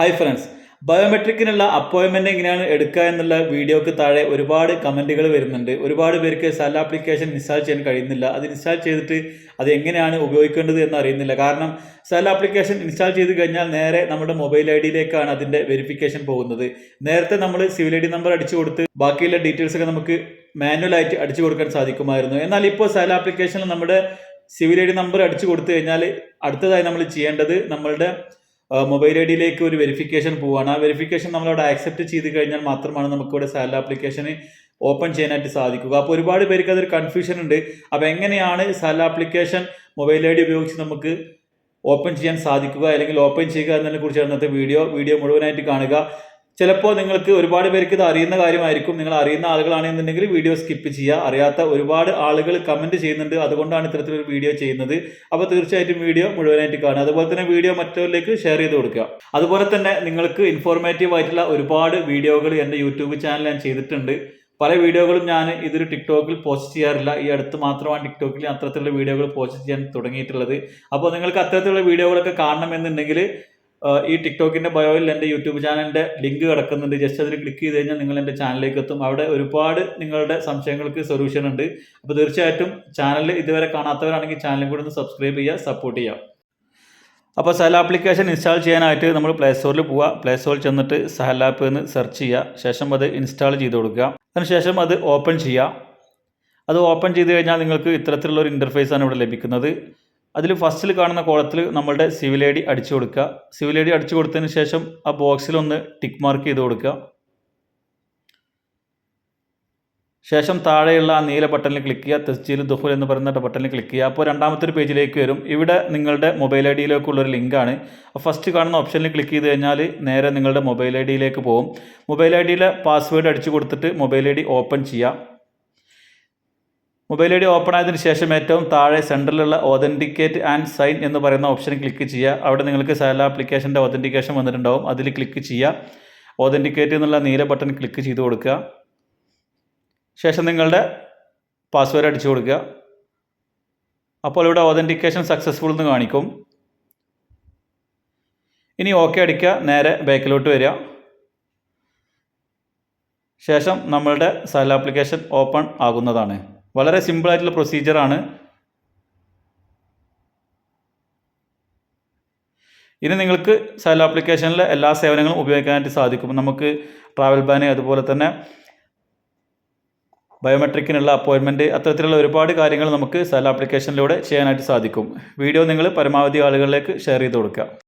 Hi friends ബയോമെട്രിക്കിനുള്ള അപ്പോയിൻമെന്റ് എങ്ങനെയാണ് എടുക്കുക എന്നുള്ള വീഡിയോക്ക് താഴെ ഒരുപാട് കമന്റുകൾ വരുന്നുണ്ട്. ഒരുപാട് പേർക്ക് സെൽ ആപ്ലിക്കേഷൻ ഇൻസ്റ്റാൾ ചെയ്യാൻ കഴിയുന്നില്ല. അത് ഇൻസ്റ്റാൾ ചെയ്തിട്ട് അത് എങ്ങനെയാണ് ഉപയോഗിക്കേണ്ടത് എന്ന് അറിയുന്നില്ല. കാരണം സെൽ ആപ്ലിക്കേഷൻ ഇൻസ്റ്റാൾ ചെയ്ത് കഴിഞ്ഞാൽ നേരെ നമ്മുടെ മൊബൈൽ ഐ ഡിയിലേക്കാണ് അതിന്റെ വെരിഫിക്കേഷൻ പോകുന്നത്. നേരത്തെ നമ്മൾ സിവിൽ ഐ ഡി നമ്പർ അടിച്ചു കൊടുത്ത് ബാക്കിയുള്ള ഡീറ്റെയിൽസ് ഒക്കെ നമുക്ക് മാനുവലായിട്ട് അടിച്ചു കൊടുക്കാൻ സാധിക്കുമായിരുന്നു. എന്നാൽ ഇപ്പോൾ സെൽ ആപ്ലിക്കേഷനിൽ നമ്മുടെ സിവിൽ ഐ ഡി നമ്പർ അടിച്ചു കൊടുത്തു കഴിഞ്ഞാൽ അടുത്തതായി നമ്മൾ ചെയ്യേണ്ടത് നമ്മളുടെ മൊബൈൽ ഐ ഡിയിലേക്ക് ഒരു വെരിഫിക്കേഷൻ പോവുകയാണ് ആ വെരിഫിക്കേഷൻ നമ്മളവിടെ ആക്സെപ്റ്റ് ചെയ്ത് കഴിഞ്ഞാൽ മാത്രമാണ് നമുക്കിവിടെ സാലറി ആപ്ലിക്കേഷന് ഓപ്പൺ ചെയ്യാനായിട്ട് സാധിക്കുക. അപ്പോൾ ഒരുപാട് പേർക്ക് അതൊരു കൺഫ്യൂഷൻ ഉണ്ട്. അപ്പോൾ എങ്ങനെയാണ് salary application mobile I D ഉപയോഗിച്ച് നമുക്ക് ഓപ്പൺ ചെയ്യാൻ സാധിക്കുക അല്ലെങ്കിൽ ഓപ്പൺ ചെയ്യുക എന്നതിനെ കുറിച്ചാണ് ഇന്നത്തെ വീഡിയോ വീഡിയോ മുഴുവനായിട്ട് കാണുക. ചിലപ്പോൾ നിങ്ങൾക്ക് ഒരുപാട് പേർക്ക് ഇത് അറിയുന്ന കാര്യമായിരിക്കും. നിങ്ങൾ അറിയുന്ന ആളുകളാണെന്നുണ്ടെങ്കിൽ വീഡിയോ സ്കിപ്പ് ചെയ്യുക. അറിയാത്ത ഒരുപാട് ആളുകൾ കമന്റ് ചെയ്യുന്നുണ്ട്. അതുകൊണ്ടാണ് ഇത്തരത്തിലൊരു വീഡിയോ ചെയ്യുന്നത്. അപ്പോൾ തീർച്ചയായിട്ടും വീഡിയോ മുഴുവനായിട്ട് കാണുക. അതുപോലെ തന്നെ വീഡിയോ മറ്റവരിലേക്ക് ഷെയർ ചെയ്ത് കൊടുക്കുക. അതുപോലെ തന്നെ നിങ്ങൾക്ക് ഇൻഫോർമേറ്റീവ് ആയിട്ടുള്ള ഒരുപാട് വീഡിയോകൾ എന്റെ യൂട്യൂബ് ചാനൽ ഞാൻ ചെയ്തിട്ടുണ്ട്. പല വീഡിയോകളും ഞാൻ ഇതൊരു ടിക്ടോക്കിൽ പോസ്റ്റ് ചെയ്യാറില്ല. ഈ അടുത്ത് മാത്രമാണ് ടിക്ടോക്കിൽ അത്തരത്തിലുള്ള വീഡിയോകൾ പോസ്റ്റ് ചെയ്യാൻ തുടങ്ങിയിട്ടുള്ളത്. അപ്പോൾ നിങ്ങൾക്ക് അത്തരത്തിലുള്ള വീഡിയോകളൊക്കെ കാണണമെന്നുണ്ടെങ്കിൽ ഈ ടിക്ടോക്കിന്റെ ബയോയിൽ എന്റെ യൂട്യൂബ് ചാനലിന്റെ ലിങ്ക് കിടക്കുന്നുണ്ട്. ജസ്റ്റ് അതിൽ ക്ലിക്ക് ചെയ്ത് കഴിഞ്ഞാൽ നിങ്ങൾ എന്റെ ചാനലിലേക്ക് എത്തും. അവിടെ ഒരുപാട് നിങ്ങളുടെ സംശയങ്ങൾക്ക് സൊല്യൂഷൻ ഉണ്ട്. അപ്പോൾ തീർച്ചയായിട്ടും ചാനൽ ഇതുവരെ കാണാത്തവരാണെങ്കിൽ ചാനലും കൂടി ഒന്ന് സബ്സ്ക്രൈബ് ചെയ്യുക സപ്പോർട്ട് ചെയ്യുക. അപ്പോൾ സെൽ ആപ്ലിക്കേഷൻ ഇൻസ്റ്റാൾ ചെയ്യാനായിട്ട് നമ്മൾ പ്ലേ സ്റ്റോറിൽ പോവുക. പ്ലേ സ്റ്റോറിൽ ചെന്നിട്ട് സെൽ ആപ്പ് എന്ന് സെർച്ച് ചെയ്യുക. ശേഷം അത് ഇൻസ്റ്റാൾ ചെയ്ത് കൊടുക്കുക. അതിനുശേഷം അത് ഓപ്പൺ ചെയ്യുക. അത് ഓപ്പൺ ചെയ്ത് കഴിഞ്ഞാൽ നിങ്ങൾക്ക് ഇത്തരത്തിലുള്ള ഒരു ഇന്റർഫേസ് ആണ് ഇവിടെ ലഭിക്കുന്നത്. അതിൽ ഫസ്റ്റിൽ കാണുന്ന കോളത്തിൽ നമ്മളുടെ സിവിൽ ഐ ഡി അടിച്ചു കൊടുക്കുക. സിവിൽ ഐ ഡി അടിച്ചു കൊടുത്തതിന് ശേഷം ആ ബോക്സിൽ ഒന്ന് ടിക്ക് മാർക്ക് ചെയ്ത് കൊടുക്കുക. ശേഷം താഴെയുള്ള ആ നീല ബട്ടണിൽ ക്ലിക്ക് ചെയ്യുക. തെസ്ജീൽ ദുഹുൽ എന്ന് പറയുന്ന ബട്ടണിൽ ക്ലിക്ക് ചെയ്യുക. അപ്പോൾ രണ്ടാമത്തെ ഒരു പേജിലേക്ക് വരും. ഇവിടെ നിങ്ങളുടെ മൊബൈൽ ഐ ഡിയിലേക്കുള്ള ഒരു ലിങ്കാണ് ഫസ്റ്റ് കാണുന്ന ഓപ്ഷനിൽ ക്ലിക്ക് ചെയ്ത് കഴിഞ്ഞാൽ നേരെ നിങ്ങളുടെ മൊബൈൽ ഐ ഡിയിലേക്ക് പോകും. മൊബൈൽ ഐ ഡിയിലെ പാസ്വേഡ് അടിച്ചു കൊടുത്തിട്ട് മൊബൈൽ ഐ ഡി ഓപ്പൺ ചെയ്യുക. മൊബൈൽ ഐ ഡി ഓപ്പൺ ആയതിനു ശേഷം ഏറ്റവും താഴെ സെന്ററിലുള്ള ഒതന്റിക്കേറ്റ് ആൻഡ് സൈൻ എന്ന് പറയുന്ന ഓപ്ഷൻ ക്ലിക്ക് ചെയ്യുക. അവിടെ നിങ്ങൾക്ക് സാല ആപ്ലിക്കേഷന്റെ ഒതന്റിക്കേഷൻ വന്നിട്ടുണ്ടാവും. അതിൽ ക്ലിക്ക് ചെയ്യുക. ഒതന്റിക്കേറ്റ് എന്നുള്ള നീല ബട്ടൺ ക്ലിക്ക് ചെയ്ത് കൊടുക്കുക. ശേഷം നിങ്ങളുടെ പാസ്വേഡ് അടിച്ചു കൊടുക്കുക. അപ്പോൾ ഇവിടെ ഒതന്റിക്കേഷൻ സക്സസ്ഫുൾ എന്ന് കാണിക്കും. ഇനി ഓക്കെ അടിക്കുക. നേരെ ബാക്കിലോട്ട് വരിക. ശേഷം നമ്മളുടെ സൈൽ ആപ്ലിക്കേഷൻ ഓപ്പൺ ആകുന്നതാണ്. വളരെ സിമ്പിളായിട്ടുള്ള പ്രൊസീജിയറാണ് ഇനി നിങ്ങൾക്ക് സൈൽ ആപ്ലിക്കേഷനിലെ എല്ലാ സേവനങ്ങളും ഉപയോഗിക്കാനായിട്ട് സാധിക്കും. നമുക്ക് ട്രാവൽ ബാന് അതുപോലെ തന്നെ ബയോമെട്രിക്കിനുള്ള അപ്പോയിൻമെന്റ് അത്തരത്തിലുള്ള ഒരുപാട് കാര്യങ്ങൾ നമുക്ക് സെൽ ആപ്ലിക്കേഷനിലൂടെ ചെയ്യാനായിട്ട് സാധിക്കും. വീഡിയോ നിങ്ങൾ പരമാവധി ആളുകളിലേക്ക് ഷെയർ ചെയ്ത് കൊടുക്കുക.